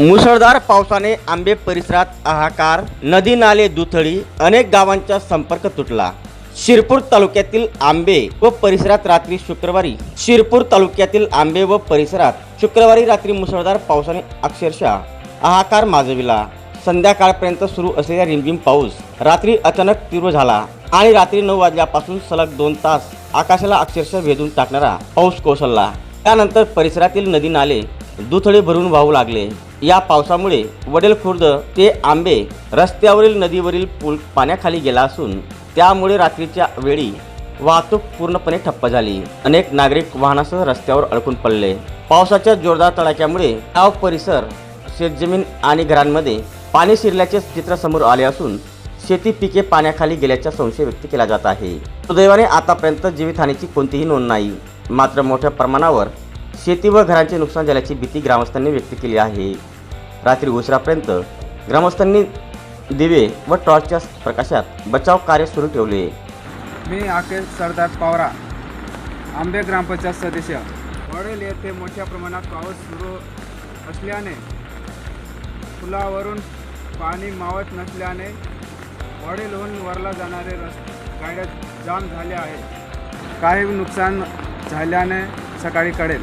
मुसळधार पावसाने आंबे परिसरात हाहाकार नदी नाले दुथळी अनेक गावांचा संपर्क तुटला. शिरपूर तालुक्यातील आंबे व परिसरात रात्री शुक्रवारी शिरपूर तालुक्यातील आंबे व परिसरात शुक्रवारी रात्री मुसळधार पावसाने अक्षरशः हाहाकार माजविला. संध्याकाळपर्यंत सुरू असलेला रिमझिम पाऊस रात्री अचानक तीव्र झाला आणि रात्री नऊ वाजल्यापासून सलग दोन तास आकाशाला अक्षरशः वेधून टाकणारा पाऊस कोसळला. त्यानंतर परिसरातील नदी नाले दुथळे भरून वाहू लागले. या पावसामुळे वडेल खुर्द ते आंबे रस्त्यावरील नदीवरील पूल पाण्याखाली गेला असून त्यामुळे रात्रीच्या वेळी वाहतूक पूर्णपणे ठप्प झाली. अनेक नागरिक वाहनासह रस्त्यावर अडकून पडले. पावसाच्या जोरदार तडाख्यामुळे गाव परिसर शेतजमीन आणि घरांमध्ये पाणी शिरल्याचे चित्र समोर आले असून शेती पिके पाण्याखाली गेल्याचा संशय व्यक्त केला जात आहे. सुदैवाने आतापर्यंत जीवितहानीची कोणतीही नोंद नाही. मात्र मोठ्या प्रमाणावर शेती व घरांचे नुकसान झाल्याची भीती ग्रामस्थांनी व्यक्त केली आहे. रात्री उशिरापर्यंत ग्रामस्थांनी दिवे व टॉर्चच्या प्रकाशात बचाव कार्य सुरू ठेवले. मी अखेर सरदार पावरा आंबे ग्रामपंचायत सदस्य. वडील येथे मोठ्या प्रमाणात पाऊस सुरू असल्याने पुलावरून पाणी मावत नसल्याने वडीलहून वरला जाणारे रस्ते गाड्या जाम झाल्या आहेत. काही नुकसान झाल्याने सकाळी कळेल